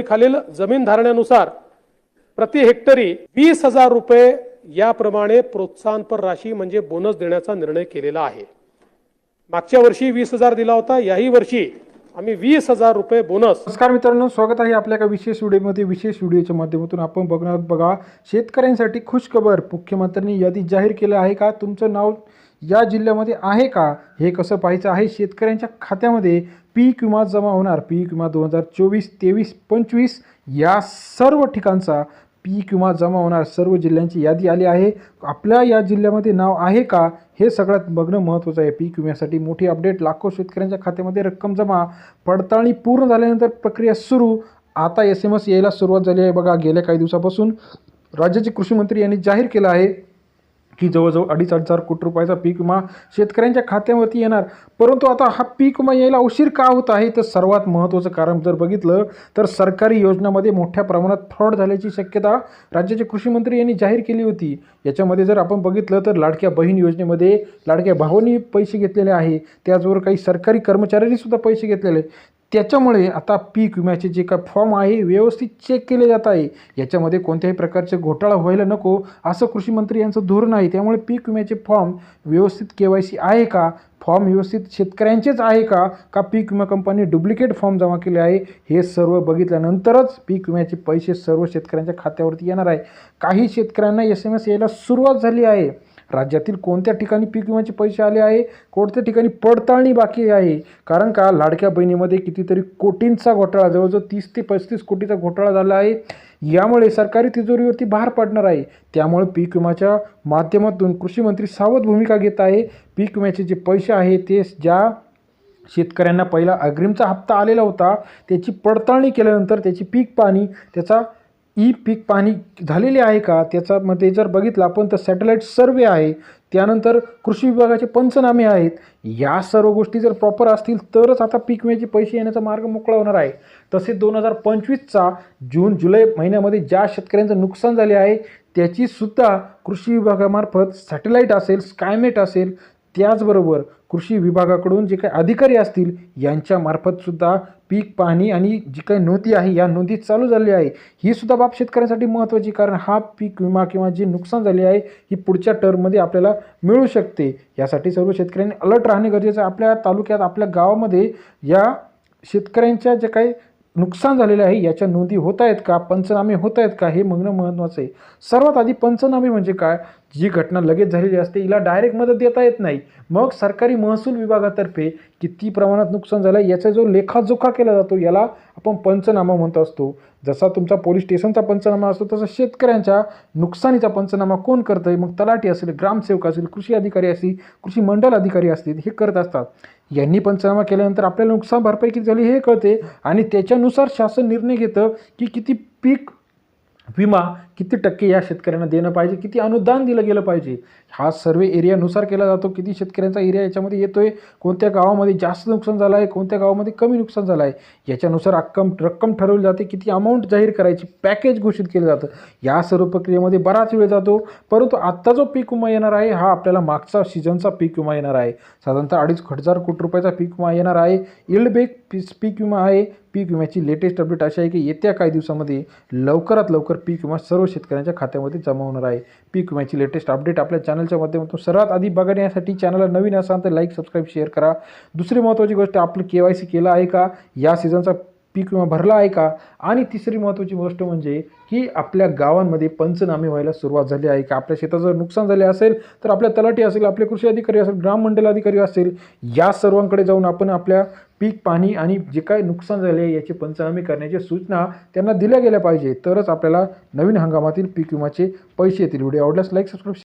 खालील जमीन धारण्यानुसार प्रति हेक्टरी वीस हजार रुपये याप्रमाणे प्रोत्साहनपर राशी म्हणजे बोनस देण्याचा निर्णय केलेला आहे. मागच्या वर्षी वीस हजार दिला होता याही वर्षी आम्ही वीस हजार रुपये बोनस. नमस्कार मित्रांनो स्वागत आहे आपल्या एका विशेष व्हिडिओमध्ये. विशेष व्हिडिओच्या माध्यमातून आपण बघणार बघा शेतकऱ्यांसाठी खुशखबर. मुख्यमंत्र्यांनी यादी जाहीर केलं आहे का? तुमचं नाव या जिल्ह्यामध्ये आहे का? हे कसं पाहायचं आहे? शेतकऱ्यांच्या खात्यामध्ये पीक विमा जमा होणार. पीक विमा दोन हजार चोवीस तेवीस पंचवीस या सर्व ठिकाणचा पीक विमा जमा होणार. सर्व जिल्ह्यांची यादी आली आहे. आपल्या या जिल्ह्यामध्ये नाव आहे का? हे सगळ्यात बघणं महत्त्वाचं आहे. पीक विम्यासाठी मोठी अपडेट. लाखो शेतकऱ्यांच्या खात्यामध्ये रक्कम जमा. पडताळणी पूर्ण झाल्यानंतर प्रक्रिया सुरू. आता एस एम एस यायला सुरुवात झाली आहे. बघा गेल्या काही दिवसापासून राज्याचे कृषी मंत्री यांनी जाहीर केलं आहे. की जवळजवळ अडीच हजार कोटी रुपयाचा पीक विमा शेतकऱ्यांच्या खात्यावरती येणार. परंतु आता हा पीक विमा यायला उशीर का होत आहे? तर सर्वात महत्त्वाचं कारण जर बघितलं तर सरकारी योजनामध्ये मोठ्या प्रमाणात फ्रॉड झाल्याची शक्यता राज्याचे कृषी मंत्री यांनी जाहीर केली होती. याच्यामध्ये जर आपण बघितलं तर लाडक्या बहीण योजनेमध्ये लाडक्या भावांनी पैसे घेतलेले आहे. त्याचबरोबर काही सरकारी कर्मचाऱ्यांनीसुद्धा पैसे घेतलेले त्याच्यामुळे आता पीक विम्याचे जे काय फॉर्म आहे व्यवस्थित चेक केले जात आहे. याच्यामध्ये कोणत्याही प्रकारचे घोटाळा व्हायला नको असं कृषी मंत्री यांचं धोरण आहे. त्यामुळे पीक विम्याचे फॉर्म व्यवस्थित के वाय सी आहे का? फॉर्म व्यवस्थित शेतकऱ्यांचेच आहे का? का पीक विमा कंपनी डुप्लिकेट फॉर्म जमा केले आहे? हे सर्व बघितल्यानंतरच पीक विम्याचे पैसे सर्व शेतकऱ्यांच्या खात्यावरती येणार आहे. काही शेतकऱ्यांना एस एम एस यायला सुरुवात झाली आहे. राज्यातील कोणत्या ठिकाणी पीक विम्याचे पैसे आले आहे? कोणत्या ठिकाणी पडताळणी बाकी आहे? कारण का लाडक्या बहिणीमध्ये कितीतरी कोटींचा घोटाळा जवळजवळ तीस ते पस्तीस कोटीचा घोटाळा झाला आहे. यामुळे सरकारी तिजोरीवरती भार पडणार आहे. त्यामुळे पीक विम्याच्या माध्यमातून कृषी मंत्री सावध भूमिका घेत आहे. पीक विम्याचे जे पैसे आहे ते ज्या शेतकऱ्यांना पहिला अग्रिमचा हप्ता आलेला होता त्याची पडताळणी केल्यानंतर त्याची पीक पाणी त्याचा ई पीक पाणी झालेली आहे का? त्याच्यामध्ये जर बघितलं आपण तर सॅटेलाईट सर्वे आहे. त्यानंतर कृषी विभागाचे पंचनामे आहेत. या सर्व गोष्टी जर प्रॉपर असतील तरच आता पीक विम्याचे पैसे येण्याचा मार्ग मोकळा होणार आहे. तसेच दोन हजार पंचवीसचा जून जुलै महिन्यामध्ये ज्या शेतकऱ्यांचं नुकसान झाले आहे त्याची सुद्धा कृषी विभागामार्फत सॅटेलाईट असेल स्कायमेट असेल त्याचबरोबर कृषी विभागाकडून जे काही अधिकारी असतील यांच्यामार्फतसुद्धा पीक पाहणी आणि जी काही नोंदी आहे या नोंदी चालू झाली आहे. ही सुद्धा बाब शेतकऱ्यांसाठी महत्त्वाची कारण हा पीक विमा किंवा जे नुकसान झाले आहे ही पुढच्या टर्ममध्ये आपल्याला मिळू शकते. यासाठी सर्व शेतकऱ्यांनी अलर्ट राहणे गरजेचं आहे. आपल्या तालुक्यात आपल्या गावामध्ये या शेतकऱ्यांच्या जे काही नुकसान झालेलं आहे याच्या नोंदी होत आहेत का? पंचनामे होत आहेत का? हे बघणं महत्त्वाचं आहे. सर्वात आधी पंचनामे म्हणजे काय? जी घटना लगेच झालेली असते हिला डायरेक्ट मदत देता येत नाही. मग सरकारी महसूल विभागातर्फे किती प्रमाणात नुकसान झालं याचा जो लेखाजोखा केला जातो याला आपण पंचनामा म्हणत असतो. जसा तुमचा पोलीस स्टेशनचा पंचनामा असतो तसा शेतकऱ्यांच्या नुकसानीचा पंचनामा कोण करतं? आहे मग तलाठी असेल ग्रामसेवक असेल कृषी अधिकारी असतील कृषी मंडल अधिकारी असतील हे करत असतात. यांनी पंचनामा केल्यानंतर आपल्याला नुकसान भरपाई किती झाली हे कळते आणि त्याच्यानुसार शासन निर्णय घेतं की किती पीक विमा किती टक्के या शेतकऱ्यांना देणं पाहिजे? किती अनुदान दिलं गेलं पाहिजे? हा सर्वे एरियानुसार केला जातो. किती शेतकऱ्यांचा एरिया याच्यामध्ये येतो आहे कोणत्या गावामध्ये जास्त नुकसान झालं आहे? कोणत्या गावामध्ये कमी नुकसान झालं आहे? याच्यानुसार रक्कम रक्कम ठरवली जाते. किती अमाऊंट जाहीर करायची? पॅकेज घोषित केलं जातं. या सर्व प्रक्रियेमध्ये बराच वेळ जातो. परंतु आत्ता जो पीक विमा येणार आहे हा आपल्याला मागचा सीझनचा पीक विमा येणार आहे. साधारणतः अडीच हजार कोटी रुपयाचा पीक विमा येणार आहे. इल्ड बेक पीक विमा आहे. पीक विम्याची लेटेस्ट अपडेट अशी आहे की येत्या काही दिवसामध्ये लवकरात लवकर पीक विमा सर्व शेतकऱ्यांच्या खात्यामध्ये जमा होणार आहे. पीक विम्याची लेटेस्ट अपडेट आपल्या चॅनलच्या माध्यमातून सर्वात आधी बघण्यासाठी चॅनलला नवीन असाल तर लाईक सबस्क्राईब शेअर करा. दुसरी महत्त्वाची गोष्ट आपलं के वाय सी केलं आहे का? या सीझनचा पीक विमा भरला आहे का? आणि तिसरी महत्त्वाची गोष्ट म्हणजे की आपल्या गावांमध्ये पंचनामे व्हायला सुरुवात झाली आहे का? आपल्या शेताचं जर नुकसान झाले असेल तर आपल्या तलाठी असेल आपले कृषी अधिकारी असेल ग्राम मंडल अधिकारी असेल या सर्वांकडे जाऊन आपण आपल्या पीक पाणी आणि जे काय नुकसान झाले आहे याचे पंचनामे करण्याच्या सूचना त्यांना दिल्या गेल्या पाहिजे. तरच आपल्याला नवीन हंगामातील पीक विमाचे पैसे येतील. व्हिडिओ आवडल्यास लाईक सबस्क्राईब